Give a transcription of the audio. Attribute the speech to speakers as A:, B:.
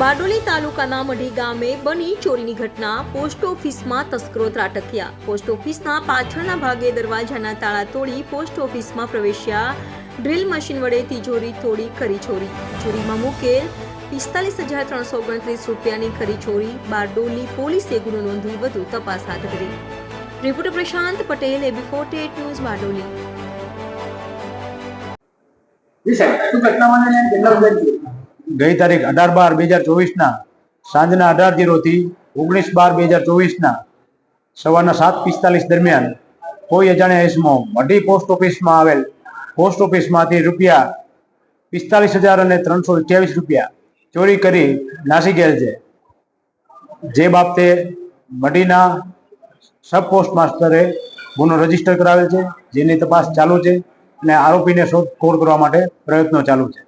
A: બારડોલી તાલુકાના મઢી ગામે બની ચોરીની ઘટના. પોસ્ટ ઓફિસમાં તસ્કરો ત્રાટક્યા. પોસ્ટ ઓફિસના પાછળના ભાગે દરવાજાના તાળા તોડી પોસ્ટ ઓફિસમાં પ્રવેશ્યા. ડ્રીલ મશીન વડે તિજોરી તોડી કરી ચોરી. ચોરીમાં મુકેલ પિસ્તાલીસ હજાર ત્રણસો ઓગણત્રીસ રૂપિયાની કરી ચોરી. બારડોલી પોલીસે ગુનો નોંધી વધુ તપાસ હાથ ધરી. Reporter Prashant Patel, AB forty news Bardoli.
B: જી સાહેબ ઘટનામાં
C: ગઈ તારીખ અઢાર બાર બે હજાર ચોવીસના, સાંજના અઢાર જીરોથી ઓગણીસ બાર બે હજાર ચોવીસના, સવારના સાત પિસ્તાલીસ દરમિયાન કોઈ અજાણ્યા ઇસમો મઢી પોસ્ટ ઓફિસમાં આવેલ, પોસ્ટ ઓફિસમાંથી રૂપિયા પિસ્તાલીસ હજાર અને ત્રણસો અઠ્યાવીસ રૂપિયા ચોરી કરી નાસી ગયેલ છે. જે બાબતે મઢીના સબ પોસ્ટ માસ્ટરે ગુનો રજિસ્ટર કરાવેલ છે, જેની તપાસ ચાલુ છે અને આરોપીને શોધખોળ કરવા માટે પ્રયત્નો ચાલુ છે.